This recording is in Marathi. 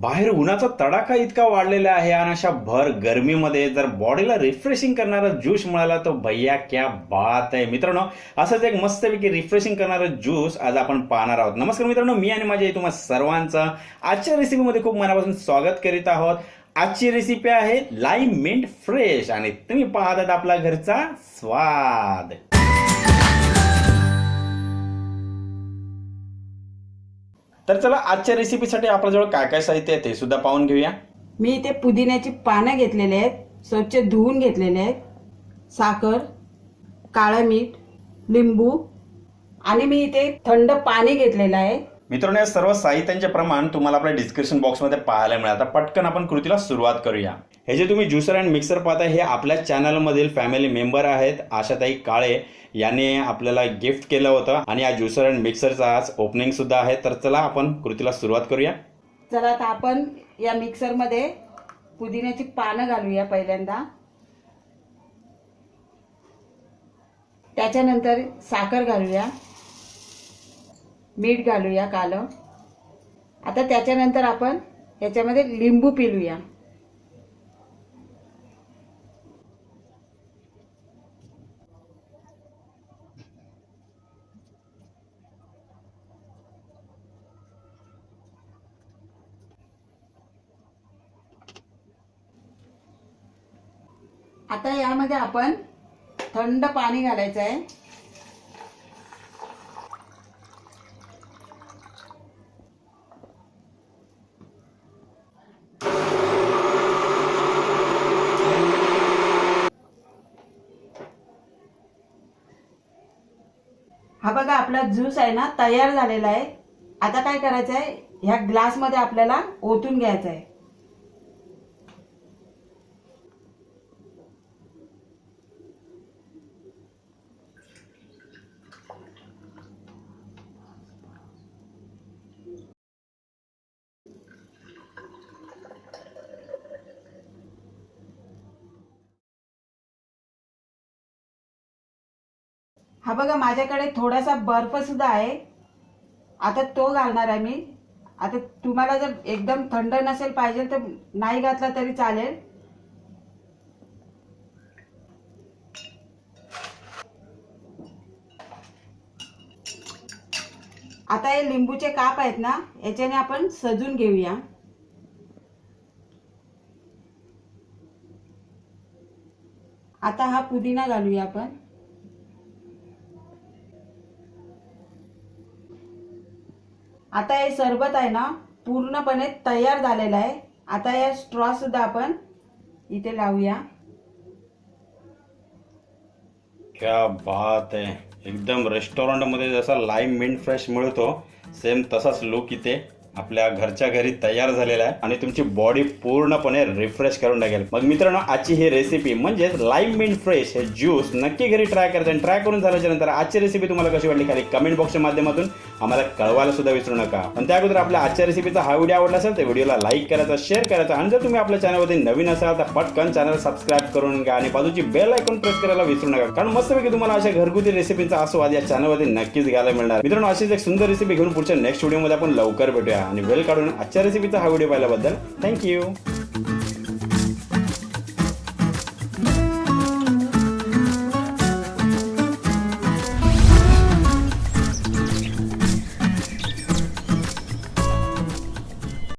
बाहेर उन्हाचा तडाखा इतका वाढलेला आहे आणि अशा भर गरमीमध्ये जर बॉडीला रिफ्रेशिंग करणारा ज्यूस मिळाला तर भैया क्या बात आहे. मित्रांनो असंच एक मस्तपैकी रिफ्रेशिंग करणारा ज्यूस आज आपण पाहणार आहोत. नमस्कार मित्रांनो मी आणि माझ्या तुम्हा सर्वांचं आजच्या रेसिपीमध्ये खूप मनापासून स्वागत करीत आहोत. आजची रेसिपी आहे लाईम मिंट फ्रेश आणि तुम्ही पाहतात आपला घरचा स्वाद. तर चला आजच्या रेसिपीसाठी आपल्याजवळ काय काय साहित्य आहे ते सुद्धा पाहून घेऊया. मी इथे पुदिन्याची पानं घेतलेले आहेत स्वच्छ धुवून घेतलेले आहेत. साखर काळं मीठ लिंबू आणि मी इथे थंड पाणी घेतलेलं आहे. मित्रांनो या सर्व साहित्यांचे प्रमाण तुम्हाला आपल्या डिस्क्रिप्शन बॉक्समध्ये पाहायला मिळेल. आता पटकन आपण कृतीला सुरुवात करूया. हे जे तुम्ही ज्युसर अँड मिक्सर पाहता हे आपल्या चॅनलमधील फॅमिली मेंबर आहेत आशाताई काळे यांनी आपल्याला गिफ्ट केलं होतं. आणि या ज्युसर अँड मिक्सरचा आज ओपनिंग सुद्धा आहे. तर चला आपण कृतीला सुरुवात करूया. चला आता आपण या मिक्सरमध्ये पुदिन्याची पानं घालूया पहिल्यांदा. त्याच्यानंतर साखर घालूया. मीठ घालूया कालं आता त्याच्यानंतर आपण याच्यामध्ये लिंबू पिलूया. आता यामध्ये आपण थंड पाणी घालायचं आहे. हा बघा आपला ज्यूस आहे ना तयार झालेला आहे. आता काय करायचं आहे ह्या ग्लासमध्ये आपल्याला ओतून घ्यायचं आहे हा बघा माझ्याकडे थोडासा बर्फ सुद्धा आहे. आता तो घालणार आहे मी. आता तुम्हाला जर एकदम थंड नसेल पाहिजे तर नाही घातला तरी चालेल. आता हे लिंबूचे काप आहेत ना याच्याने आपण सजून घेऊया. आता हा पुदिना घालूया आपण. आता हे सरबत आहे ना पूर्णपणे तयार झालेलं आहे. आता या स्ट्रॉ सुद्धा आपण इथे लावूया. क्या बात आहे. एकदम रेस्टॉरंटमध्ये जसा लाईम मिंट फ्रेश मिळतो सेम तसाच लुक इथे. आपल्या घरच्या घरी तयार झालेला आहे आणि तुमची बॉडी पूर्णपणे रिफ्रेश करून टाकेल. मग मित्रांनो आजची ही रेसिपी म्हणजेच लाईम मिंट फ्रेश हे ज्यूस नक्की घरी ट्राय करता आणि ट्राय करून झाल्याच्यानंतर आजची रेसिपी तुम्हाला कशी वाटली खाली कमेंट बॉक्सच्या माध्यमातून आम्हाला कळवायला सुद्धा विसरू नका. पण त्या अगोदर आपल्या आजच्या रेसिपीचा हा व्हिडिओ आवडला असेल तर व्हिडिओला लाईक करायचा शेअर करायचा आणि जर तुम्ही आपल्या चॅनलमध्ये नवीन असाल तर पटकन चॅनल सबस्क्राईब करून घ्या आणि बाजूची बेल ऐकून प्रेस करायला विसरू नका. कारण मस्तपैकी तुम्हाला अशा घरगुती रेसिपीचा आस्वाद या चॅनलमध्ये नक्कीच घ्यायला मिळणार. मित्रांनो अशीच एक सुंदर रेसिपी घेऊन पुढच्या नेक्स्ट व्हिडिओमध्ये आपण लवकर भेटूया. आणि वेळ काढून आजच्या रेसिपीचा हा व्हिडिओ पाहिल्याबद्दल थँक्यू